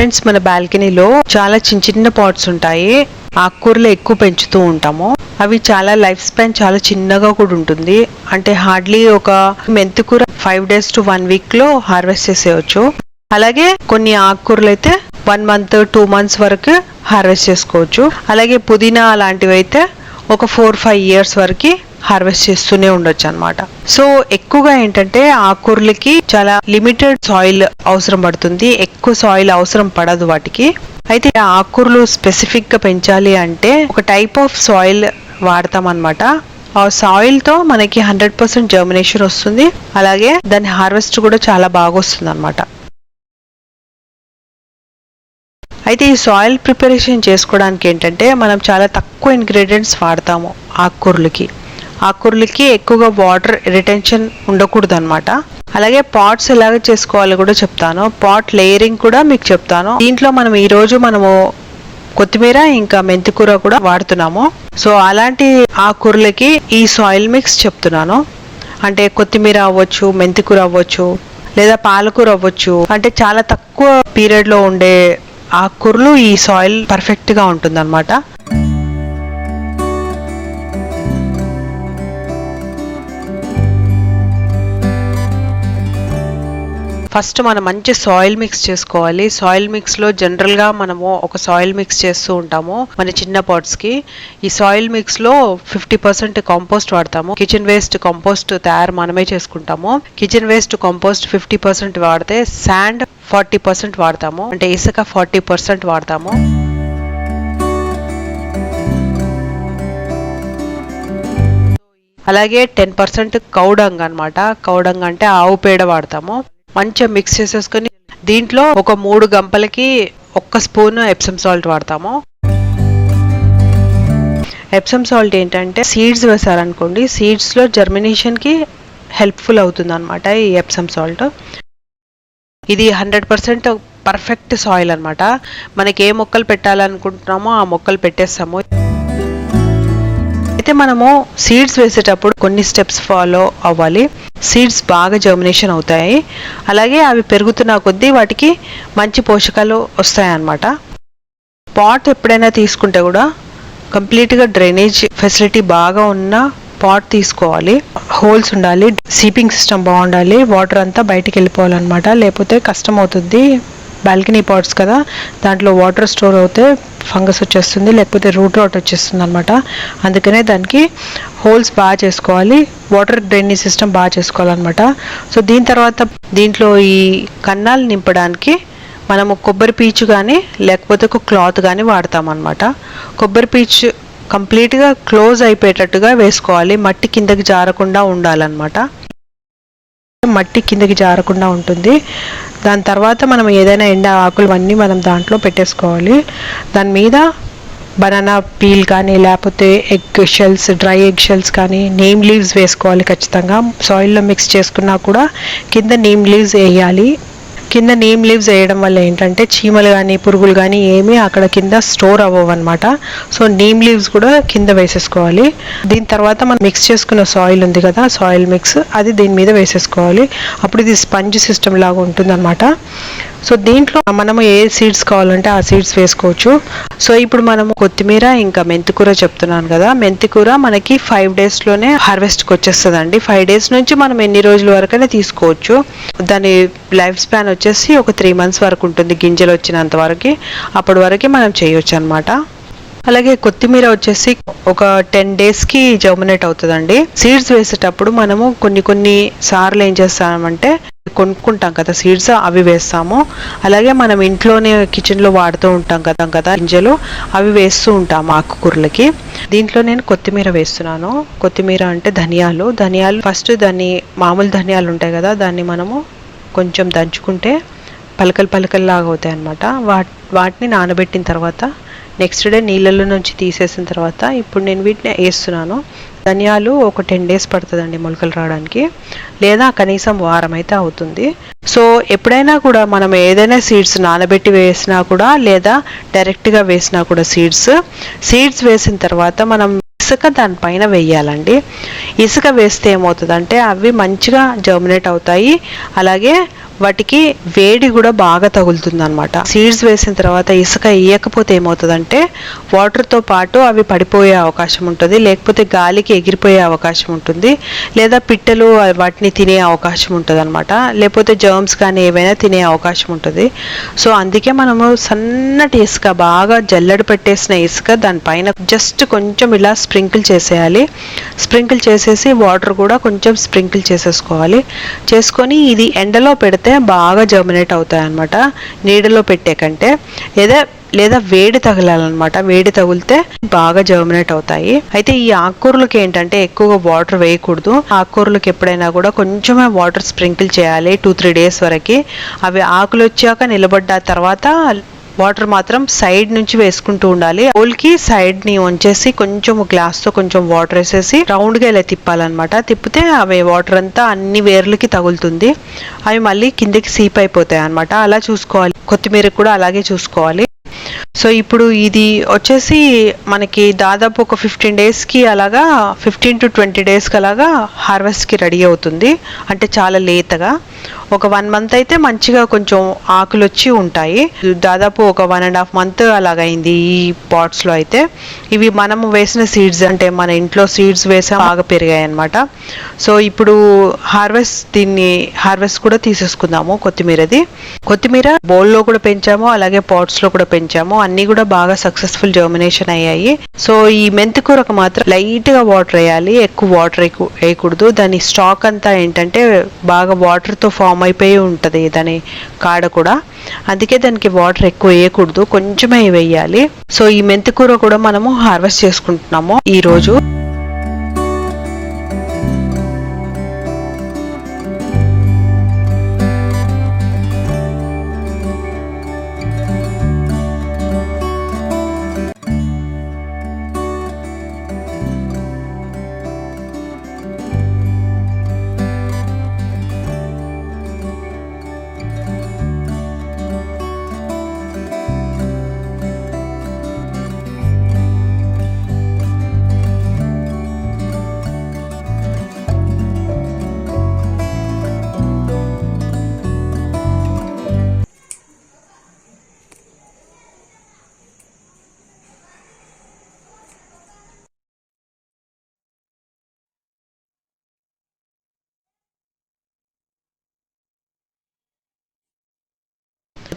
Friends మన బాల్కనీలో చాలా చిన్న చిన్న పాట్స్ ఉంటాయి. ఆకుకూరలు ఎక్కువ పెంచుతూ ఉంటాము. అవి చాలా లైఫ్ స్పాన్ చాలా చిన్నగా కూడా ఉంటుంది. అంటే హార్డ్లీ ఒక మెంతికూర ఫైవ్ డేస్ టు వన్ వీక్లో హార్వెస్ట్ చేసేయచ్చు. అలాగే కొన్ని ఆకుకూరలు అయితే వన్ మంత్ టూ మంత్స్ వరకు హార్వెస్ట్ చేసుకోవచ్చు. అలాగే పుదీనా అలాంటివి అయితే ఒక ఫోర్ ఫైవ్ ఇయర్స్ వరకు హార్వెస్ట్ చేస్తూనే ఉండొచ్చు అనమాట సో ఎక్కువగా ఏంటంటే ఆకుకూరలకి చాలా లిమిటెడ్ సాయిల్ అవసరం పడుతుంది. ఎక్కువ సాయిల్ అవసరం పడదు వాటికి. అయితే ఆకుకూరలు స్పెసిఫిక్గా పెంచాలి అంటే ఒక టైప్ ఆఫ్ సాయిల్ వాడతాం అనమాట ఆ సాయిల్తో మనకి హండ్రెడ్ పర్సెంట్ జర్మినేషన్ వస్తుంది. అలాగే దాని హార్వెస్ట్ కూడా చాలా బాగా వస్తుంది అనమాట అయితే ఈ సాయిల్ ప్రిపరేషన్ చేసుకోవడానికి ఏంటంటే మనం చాలా తక్కువ ఇంగ్రీడియంట్స్ వాడతాము ఆకుకూరలకి. ఆకుకూరలకి ఎక్కువగా వాటర్ రిటెన్షన్ ఉండకూడదు అనమాట అలాగే పాట్స్ ఎలాగ చేసుకోవాలో కూడా చెప్తాను. పాట్ లేయరింగ్ కూడా మీకు చెప్తాను. దీంట్లో మనం ఈ రోజు మనము కొత్తిమీర ఇంకా మెంతికూర కూడా వాడుతున్నాము. సో అలాంటి ఆకుకూరలకి ఈ సాయిల్ మిక్స్ చెప్తున్నాను. అంటే కొత్తిమీర అవ్వచ్చు మెంతికూర అవ్వచ్చు లేదా పాలకూర అవ్వచ్చు. అంటే చాలా తక్కువ పీరియడ్లో ఉండే ఆకుకూరలు ఈ సాయిల్ పర్ఫెక్ట్గా ఉంటుంది ఉంటుందన్నమాట. ఫస్ట్ మనం మంచి సాయిల్ మిక్స్ చేసుకోవాలి. సాయిల్ మిక్స్లో జనరల్గా మనము ఒక సాయిల్ మిక్స్ చేస్తూ ఉంటాము మన చిన్న పాట్స్కి. ఈ సాయిల్ మిక్స్లో ఫిఫ్టీ పర్సెంట్ కాంపోస్ట్ వాడతాము. కిచెన్ వేస్ట్ కాంపోస్ట్ తయారు మనమే చేసుకుంటాము. Kitchen waste compost fifty percent వాడితే శాండ్ ఫార్టీ పర్సెంట్ వాడతాము. అంటే ఇసుక ఫార్టీ పర్సెంట్ వాడతాము. అలాగే టెన్ పర్సెంట్ కౌడంగ్ అనమాట కౌడంగ్ అంటే ఆవు పేడ వాడతాము. మంచిగా మిక్స్ చేసేసుకొని దీంట్లో ఒక మూడు గంపలకి ఒక్క స్పూన్ ఎప్సమ్ సాల్ట్ వాడతాము. ఎప్సమ్ సాల్ట్ ఏంటంటే సీడ్స్ వేసారనుకోండి సీడ్స్లో జర్మినేషన్కి హెల్ప్ఫుల్ అవుతుంది అనమాట ఈ ఎప్సమ్ సాల్ట్ ఇది హండ్రెడ్ పర్సెంట్ పర్ఫెక్ట్ సాయిల్ అనమాట మనకి ఏ మొక్కలు పెట్టాలనుకుంటున్నామో ఆ మొక్కలు పెట్టేస్తాము. అయితే మనము సీడ్స్ వేసేటప్పుడు కొన్ని స్టెప్స్ ఫాలో అవ్వాలి. సీడ్స్ బాగా జర్మినేషన్ అవుతాయి. అలాగే అవి పెరుగుతున్న కొద్దీ వాటికి మంచి పోషకాలు వస్తాయి అన్నమాట పాట్ ఎప్పుడైనా తీసుకుంటే కూడా కంప్లీట్గా డ్రైనేజ్ ఫెసిలిటీ బాగా ఉన్న పాట్ తీసుకోవాలి. హోల్స్ ఉండాలి సీపింగ్ సిస్టమ్ బాగుండాలి వాటర్ అంతా బయటికి వెళ్ళిపోవాలన్నమాట. లేకపోతే కష్టం అవుతుంది బాల్కనీ పాట్స్ కదా దాంట్లో వాటర్ స్టోర్ అవుతే ఫంగస్ వచ్చేస్తుంది లేకపోతే రూట్ రాట్ వచ్చేస్తుంది అనమాట అందుకనే దానికి హోల్స్ బాగా చేసుకోవాలి వాటర్ డ్రైనేజ్ సిస్టమ్ బాగా చేసుకోవాలన్నమాట. సో దీని తర్వాత దీంట్లో ఈ కన్నాలు నింపడానికి మనము కొబ్బరి పీచు కానీ లేకపోతే ఒక క్లాత్ కానీ వాడతామన్నమాట. కొబ్బరి పీచు కంప్లీట్గా క్లోజ్ అయిపోయేటట్టుగా వేసుకోవాలి మట్టి కిందకి జారకుండా ఉండాలన్నమాట. మట్టి కిందకి జారకుండా ఉంటుంది. దాని తర్వాత మనం ఏదైనా ఎండ ఆకులు అన్నీ మనం దాంట్లో పెట్టేసుకోవాలి. దాని మీద బనానా పీల్ కానీ లేకపోతే egg shells dry egg shells కానీ నేమ్ లీవ్స్ వేసుకోవాలి ఖచ్చితంగా. సాయిల్లో మిక్స్ చేసుకున్నా కూడా కింద నేమ్ లీవ్స్ వేయాలి. కింద నేమ్ లీవ్స్ వేయడం వల్ల ఏంటంటే చీమలు కానీ పురుగులు కానీ ఏమీ అక్కడ కింద స్టోర్ అవ్వవు అనమాట సో నేమ్ లీవ్స్ కూడా కింద వేసేసుకోవాలి. దీని తర్వాత మనం మిక్స్ చేసుకున్న సాయిల్ ఉంది కదా సాయిల్ మిక్స్ అది దీని మీద వేసేసుకోవాలి. అప్పుడు ఇది స్పంజ్ సిస్టమ్ లాగా ఉంటుంది సో దీంట్లో మనము ఏ సీడ్స్ కావాలంటే ఆ సీడ్స్ వేసుకోవచ్చు. సో ఇప్పుడు మనము కొత్తిమీర ఇంకా మెంతికూర చెప్తున్నాను కదా. మెంతికూర మనకి ఫైవ్ డేస్లోనే హార్వెస్ట్కి వచ్చేస్తుందండి. ఫైవ్ డేస్ నుంచి మనం ఎన్ని రోజుల వరకైనా తీసుకోవచ్చు. దాని లైఫ్ స్పాన్ వచ్చేసి ఒక త్రీ మంత్స్ వరకు ఉంటుంది గింజలు వచ్చినంత వరకు. అప్పటి వరకు మనం చేయొచ్చు అనమాట అలాగే కొత్తిమీర వచ్చేసి ఒక టెన్ డేస్కి జర్మినేట్ అవుతుందండి. సీడ్స్ వేసేటప్పుడు మనము కొన్ని కొన్ని సార్లు ఏం చేస్తామంటే కొనుక్కుంటాం కదా సీడ్స్ అవి వేస్తాము. అలాగే మనం ఇంట్లోనే కిచెన్లో వాడుతూ ఉంటాం కదా కదా గింజలు అవి వేస్తూ ఉంటాము ఆకుకూరలకి. దీంట్లో నేను కొత్తిమీర వేస్తున్నాను. కొత్తిమీర అంటే ధనియాలు. ధనియాలు ఫస్ట్ దాన్ని మామూలు ధనియాలు ఉంటాయి కదా దాన్ని మనము కొంచెం దంచుకుంటే పలకలు పలకల్లాగా అవుతాయి అన్నమాట వాటిని నానబెట్టిన తర్వాత నెక్స్ట్ డే నీళ్ళలో నుంచి తీసేసిన తర్వాత ఇప్పుడు నేను వీటిని వేస్తున్నాను. ధనియాలు ఒక టెన్ డేస్ పడుతుందండి మొలకలు రావడానికి. లేదా కనీసం వారం అయితే అవుతుంది. సో ఎప్పుడైనా కూడా మనం ఏదైనా సీడ్స్ నానబెట్టి వేసినా కూడా లేదా డైరెక్ట్గా వేసినా కూడా సీడ్స్ సీడ్స్ వేసిన తర్వాత మనం ఇసుక దానిపైన వేయాలండి. ఇసుక వేస్తే ఏమవుతుందంటే అవి మంచిగా జర్మినేట్ అవుతాయి. అలాగే వాటికి వేడి కూడా బాగా తగులుతుంది అనమాట సీడ్స్ వేసిన తర్వాత ఇసుక వేయకపోతే ఏమవుతుందంటే వాటర్తో పాటు అవి పడిపోయే అవకాశం ఉంటుంది. లేకపోతే గాలికి ఎగిరిపోయే అవకాశం ఉంటుంది. లేదా పిట్టలు వాటిని తినే అవకాశం ఉంటుంది అనమాట లేకపోతే జర్మ్స్ కానీ ఏవైనా తినే అవకాశం ఉంటుంది. సో అందుకే మనము సన్నటి ఇసుక బాగా జల్లెడ పెట్టేసిన ఇసుక దానిపైన జస్ట్ కొంచెం ఇలా స్ప్రింకిల్ చేసేయాలి. స్ప్రింకిల్ చేసేసి వాటర్ కూడా కొంచెం స్ప్రింకిల్ చేసేసుకోవాలి. చేసుకొని ఇది ఎండలో పెడితే బాగా జర్మినేట్ అవుతాయి అనమాట నీడలో పెట్టే కంటే లేదా లేదా వేడి తగలాలన్నమాట. వేడి తగిలితే బాగా జర్మినేట్ అవుతాయి. అయితే ఈ ఆకుకూరలకి ఏంటంటే ఎక్కువగా వాటర్ వేయకూడదు. ఆకుకూరలకు ఎప్పుడైనా కూడా కొంచెమే వాటర్ స్ప్రింకిల్ చేయాలి. టూ త్రీ డేస్ వరకు. అవి ఆకులు వచ్చాక నిలబడ్డ తర్వాత వాటర్ మాత్రం సైడ్ నుంచి వేసుకుంటూ ఉండాలి. కి సైడ్ని వంచేసి కొంచెం గ్లాస్తో కొంచెం వాటర్ వేసేసి రౌండ్గా ఇలా తిప్పాలన్నమాట. తిప్పితే అవి వాటర్ అంతా అన్ని వేర్లకి తగులుతుంది. అవి మళ్ళీ కిందకి సీప్ అయిపోతాయి అనమాట అలా చూసుకోవాలి. కొత్తిమీర కూడా అలాగే చూసుకోవాలి. సో ఇప్పుడు ఇది వచ్చేసి మనకి దాదాపు ఒక ఫిఫ్టీన్ డేస్కి అలాగా ఫిఫ్టీన్ టు ట్వంటీ డేస్కి అలాగా హార్వెస్ట్కి రెడీ అవుతుంది. అంటే చాలా లేతగా. ఒక వన్ మంత్ అయితే మంచిగా కొంచెం ఆకులు వచ్చి ఉంటాయి. దాదాపు ఒక వన్ అండ్ హాఫ్ మంత్ అలాగైంది ఈ పాట్స్లో అయితే. ఇవి మనము వేసిన సీడ్స్ అంటే మన ఇంట్లో సీడ్స్ వేసా బాగా పెరిగాయి అనమాట సో ఇప్పుడు హార్వెస్ట్ దీన్ని హార్వెస్ట్ కూడా తీసేసుకుందాము కొత్తిమీరది. కొత్తిమీర బౌల్లో కూడా పెంచాము అలాగే పాట్స్లో కూడా పెంచాము. అన్నీ కూడా బాగా సక్సెస్ఫుల్ జర్మినేషన్ అయ్యాయి. సో ఈ మెంతి కూరకు మాత్రం లైట్గా వాటర్ వేయాలి ఎక్కువ వాటర్ వేయకూడదు. దాని స్టాక్ అంతా ఏంటంటే బాగా వాటర్తో ఫామ్ అయిపోయి ఉంటుంది దాని కాడ కూడా. అందుకే దానికి వాటర్ ఎక్కువ వేయకూడదు కొంచెమే వేయాలి. సో ఈ మెంతి కూర కూడా మనము హార్వెస్ట్ చేసుకుంటున్నాము. ఈ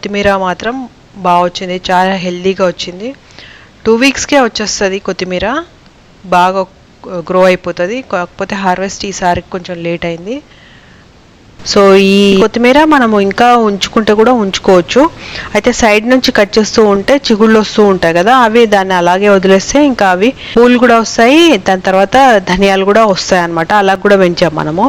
కొత్తిమీర మాత్రం బాగా వచ్చింది చాలా హెల్దీగా వచ్చింది. టూ వీక్స్కే వచ్చేస్తుంది కొత్తిమీర బాగా గ్రో అయిపోతుంది. కాకపోతే హార్వెస్ట్ ఈసారి కొంచెం లేట్ అయింది. సో ఈ కొత్తిమీర మనము ఇంకా ఉంచుకుంటే కూడా ఉంచుకోవచ్చు. అయితే సైడ్ నుంచి కట్ చేస్తూ ఉంటే చిగుళ్ళు వస్తూ ఉంటాయి కదా అవి దాన్ని అలాగే వదిలేస్తే ఇంకా అవి పూలు కూడా వస్తాయి దాని తర్వాత ధనియాలు కూడా వస్తాయి అనమాట అలా కూడా పెంచాం మనము.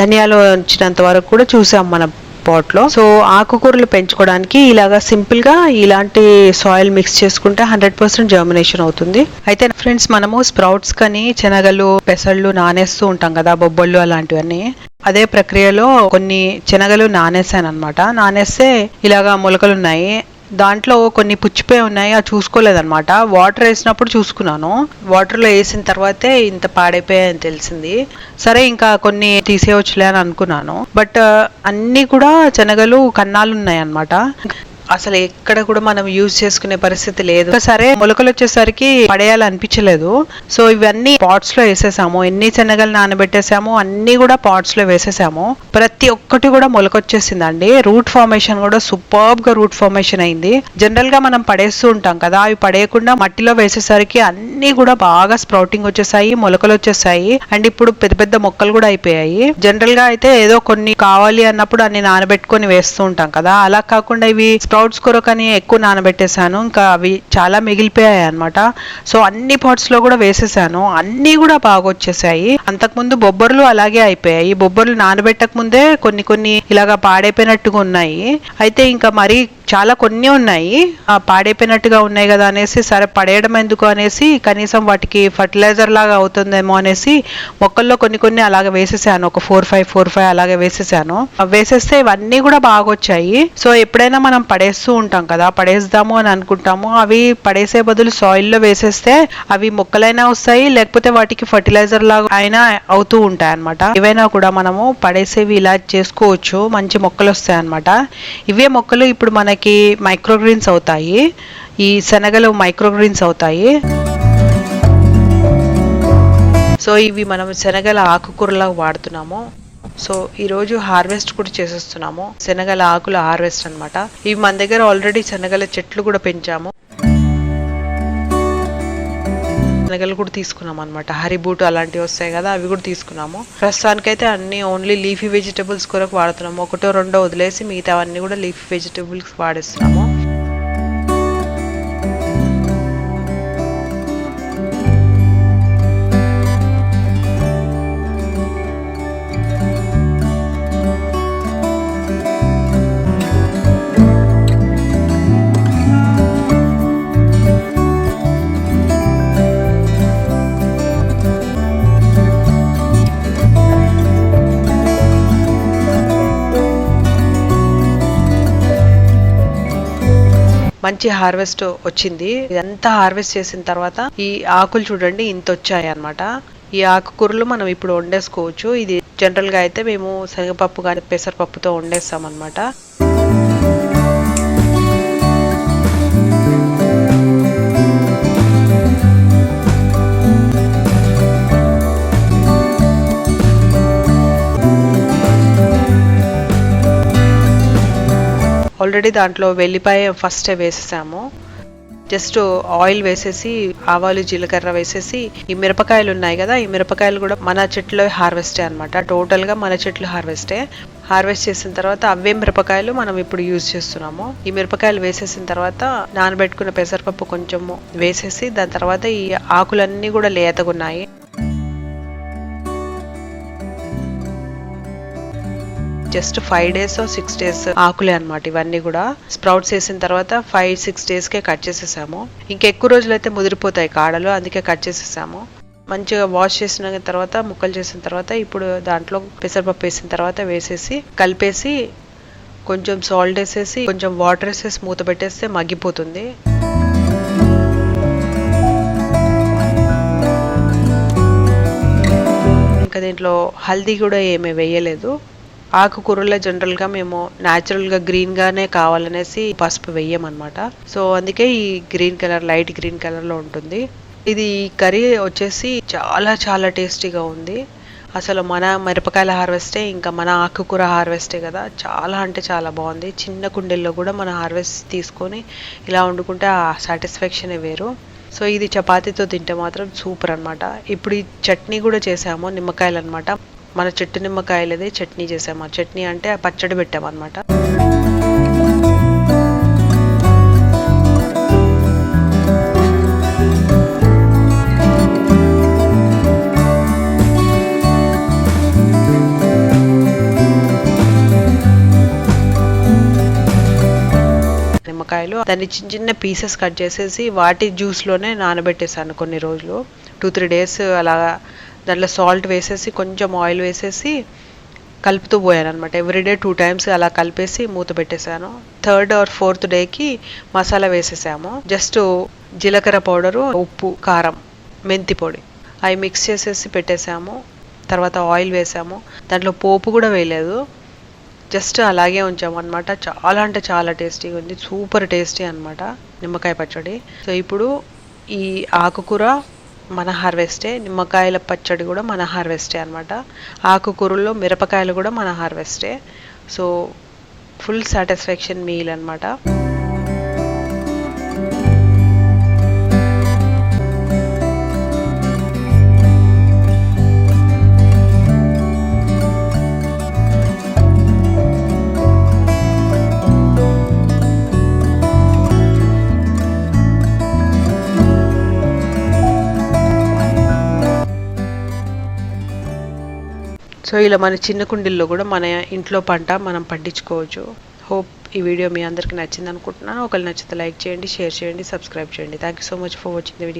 ధనియాలు వచ్చినంత వరకు కూడా చూసాం మనం. పాట్లో సో ఆకుకూరలు పెంచుకోవడానికి ఇలాగా సింపుల్గా ఇలాంటి సాయిల్ మిక్స్ చేసుకుంటే హండ్రెడ్ పర్సెంట్ జర్మినేషన్ అవుతుంది. అయితే ఫ్రెండ్స్ మనము స్ప్రౌట్స్ కానీ శనగలు పెసళ్ళు నానేస్తూ ఉంటాం కదా బొబ్బళ్ళు అలాంటివన్నీ. అదే ప్రక్రియలో కొన్ని శనగలు నానేసాను అనమాట నానేస్తే ఇలాగా మొలకలు ఉన్నాయి దాంట్లో కొన్ని పుచ్చిపోయి ఉన్నాయి అది చూసుకోలేదన్నమాట. వాటర్ వేసినప్పుడు చూసుకున్నాను. వాటర్లో వేసిన తర్వాతే ఇంత పాడైపోయాయని తెలిసింది. సరే ఇంకా కొన్ని తీసేయవచ్చులే అని అనుకున్నాను. బట్ అన్నీ కూడా శనగలు కన్నాలు ఉన్నాయి అనమాట అసలు ఎక్కడ కూడా మనం యూజ్ చేసుకునే పరిస్థితి లేదు. సరే మొలకలు వచ్చేసరికి పడేయాలనిపించలేదు. సో ఇవన్నీ పాట్స్లో వేసేసాము. ఎన్ని శనగలు నానబెట్టేసాము అన్ని కూడా పాట్స్లో వేసేసాము. ప్రతి ఒక్కటి కూడా మొలకొచ్చేసిందండి రూట్ ఫార్మేషన్ కూడా సూపర్బ్గా రూట్ ఫార్మేషన్ అయింది. జనరల్గా మనం పడేస్తూ ఉంటాం కదా అవి పడేయకుండా మట్టిలో వేసేసరికి అన్ని కూడా బాగా స్ప్రౌటింగ్ వచ్చేసాయి మొలకలు వచ్చేసాయి. అండ్ ఇప్పుడు పెద్ద పెద్ద మొక్కలు కూడా అయిపోయాయి. జనరల్గా అయితే ఏదో కొన్ని కావాలి అన్నప్పుడు అన్ని నానబెట్టుకొని వేస్తూ ఉంటాం కదా. అలా కాకుండా ఇవి స్ప్రౌట్స్ కొరకని ఎక్కువ నానబెట్టేశాను. ఇంకా అవి చాలా మిగిలిపోయాయి అనమాట సో అన్ని పాట్స్లో కూడా వేసేసాను. అన్నీ కూడా బాగా వచ్చేసాయి. అంతకుముందు బొబ్బర్లు అలాగే అయిపోయాయి. బొబ్బర్లు నానబెట్టక ముందే కొన్ని కొన్ని ఇలాగా పాడైపోయినట్టుగా ఉన్నాయి. అయితే ఇంకా మరీ చాలా కొన్ని ఉన్నాయి. పాడైపోయినట్టుగా ఉన్నాయి కదా అనేసి సరే పడేయడం ఎందుకు అనేసి కనీసం వాటికి ఫర్టిలైజర్ లాగా అవుతుందేమో అనేసి మొక్కల్లో కొన్ని కొన్ని అలాగే వేసేసాను. ఒక ఫోర్ ఫైవ్ ఫోర్ ఫైవ్ అలాగే వేసేసాను. అవి వేసేస్తే ఇవన్నీ కూడా బాగా వచ్చాయి సో ఎప్పుడైనా మనం పడేస్తూ ఉంటాం కదా పడేద్దాము అని అనుకుంటాము. అవి పడేసే బదులు సాయిల్లో వేసేస్తే అవి మొక్కలైనా వస్తాయి లేకపోతే వాటికి ఫర్టిలైజర్ లాగా అయినా అవుతూ ఉంటాయి అనమాట ఏవైనా కూడా మనము పడేసేవి ఇలా చేసుకోవచ్చు. మంచి మొక్కలు వస్తాయి అనమాట ఇవే మొక్కలు ఇప్పుడు మనకి మైక్రోగ్రీన్స్ అవుతాయి. ఈ శనగలు మైక్రోగ్రీన్స్ అవుతాయి. సో ఇవి మనం శనగల ఆకుకూరలాగా వాడుతున్నాము. సో ఈరోజు హార్వెస్ట్ కూడా చేసేస్తున్నాము. శనగల ఆకుల హార్వెస్ట్ అన్నమాట. ఇవి మన దగ్గర ఆల్రెడీ శనగల చెట్లు కూడా పెంచాము. శనగలు కూడా తీసుకున్నాం అనమాట హరిబూట్ అలాంటివి వస్తాయి కదా అవి కూడా తీసుకున్నాము. ప్రస్తుతానికైతే అన్ని ఓన్లీ లీఫీ వెజిటేబుల్స్ కొరకు వాడుతున్నాము. ఒకటో రెండో వదిలేసి మిగతా అన్ని కూడా లీఫీ వెజిటేబుల్స్ వాడిస్తున్నాము. మంచి హార్వెస్ట్ వచ్చింది. ఇదంతా హార్వెస్ట్ చేసిన తర్వాత ఈ ఆకులు చూడండి ఇంత వచ్చాయన్నమాట ఈ ఆకుకూరలు మనం ఇప్పుడు వండేసుకోవచ్చు. ఇది జనరల్గా అయితే మేము శనగపప్పు కానీ పెసరపప్పుతో వండేస్తాం అనమాట ఆల్రెడీ దాంట్లో వెల్లిపాయ ఫస్టే వేసేసాము. జస్ట్ ఆయిల్ వేసేసి ఆవాలు జీలకర్ర వేసేసి ఈ మిరపకాయలు ఉన్నాయి కదా ఈ మిరపకాయలు కూడా మన చెట్లో హార్వెస్టే అనమాట టోటల్గా మన చెట్లు హార్వెస్టే. హార్వెస్ట్ చేసిన తర్వాత అవే మిరపకాయలు మనం ఇప్పుడు యూజ్ చేస్తున్నాము. ఈ మిరపకాయలు వేసేసిన తర్వాత నానబెట్టుకున్న పెసరపప్పు కొంచెము వేసేసి దాని తర్వాత ఈ ఆకులన్నీ కూడా లేతగా just five days six days ఆకులే అనమాట ఇవన్నీ కూడా. స్ప్రౌట్స్ వేసిన తర్వాత ఫైవ్ సిక్స్ డేస్కే కట్ చేసేసాము. ఇంకెక్కువ రోజులు అయితే ముదిరిపోతాయి కాడలు అందుకే కట్ చేసేసాము. మంచిగా వాష్ చేసిన తర్వాత ముక్కలు చేసిన తర్వాత ఇప్పుడు దాంట్లో పెసరపప్పు వేసిన తర్వాత వేసేసి కలిపేసి కొంచెం సాల్ట్ వేసేసి కొంచెం వాటర్ వేసేసి మూత పెట్టేస్తే మగ్గిపోతుంది. ఇంకా దీంట్లో హల్దీ కూడా ఏమీ వేయలేదు. ఆకుకూరలో జనరల్గా మేము న్యాచురల్గా గ్రీన్గానే కావాలనేసి పసుపు వెయ్యమన్నమాట. సో అందుకే ఈ గ్రీన్ కలర్ లైట్ గ్రీన్ కలర్లో ఉంటుంది. ఇది కర్రీ వచ్చేసి చాలా చాలా టేస్టీగా ఉంది. అసలు మన మిరపకాయల హార్వెస్టే ఇంకా మన ఆకుకూర హార్వెస్టే కదా. చాలా అంటే చాలా బాగుంది. చిన్న కుండీల్లో కూడా మన హార్వెస్ట్ తీసుకొని ఇలా వండుకుంటే ఆ సాటిస్ఫాక్షనే వేరు. సో ఇది చపాతీతో తింటే మాత్రం సూపర్ అనమాట ఇప్పుడు ఈ చట్నీ కూడా చేసాము నిమ్మకాయలు అనమాట మన చెట్టు నిమ్మకాయలదే చట్నీ చేసాము. చట్నీ అంటే ఆ పచ్చడి పెట్టామన్నమాట. నిమ్మకాయలు దాన్ని చిన్న చిన్న పీసెస్ కట్ చేసేసి వాటి జ్యూస్లోనే నానబెట్టేసాను కొన్ని రోజులు. టూ త్రీ డేస్ అలాగా దాంట్లో సాల్ట్ వేసేసి కొంచెం ఆయిల్ వేసేసి కలుపుతూ పోయాను అనమాట ఎవ్రీడే టూ టైమ్స్ అలా కలిపేసి మూత పెట్టేశాను. థర్డ్ ఆర్ ఫోర్త్ డేకి మసాలా వేసేసాము. జస్ట్ జీలకర్ర పౌడరు ఉప్పు కారం మెంతి పొడి అవి మిక్స్ చేసేసి పెట్టేసాము తర్వాత ఆయిల్ వేసాము. దాంట్లో పోపు కూడా వేయలేదు. జస్ట్ అలాగే ఉంచాము అనమాట చాలా అంటే చాలా టేస్టీగా ఉంది. సూపర్ టేస్టీ అనమాట నిమ్మకాయ పచ్చడి. సో ఇప్పుడు ఈ ఆకుకూర మన హార్వెస్టే నిమ్మకాయల పచ్చడి కూడా మన హార్వెస్టే అనమాట ఆకుకూరల్లో మిరపకాయలు కూడా మన హార్వెస్టే సో ఫుల్ సాటిస్ఫాక్షన్ మీల్ అనమాట సో ఇలా మన చిన్న కుండీల్లో కూడా మన ఇంట్లో పంట మనం పండించుకోవచ్చు. హోప్ ఈ వీడియో మీ అందరికీ నచ్చింది అనుకుంటున్నాను ఒకళ్ళు నచ్చితే లైక్ చేయండి షేర్ చేయండి సబ్స్క్రైబ్ చేయండి. Thank you so much for watching the video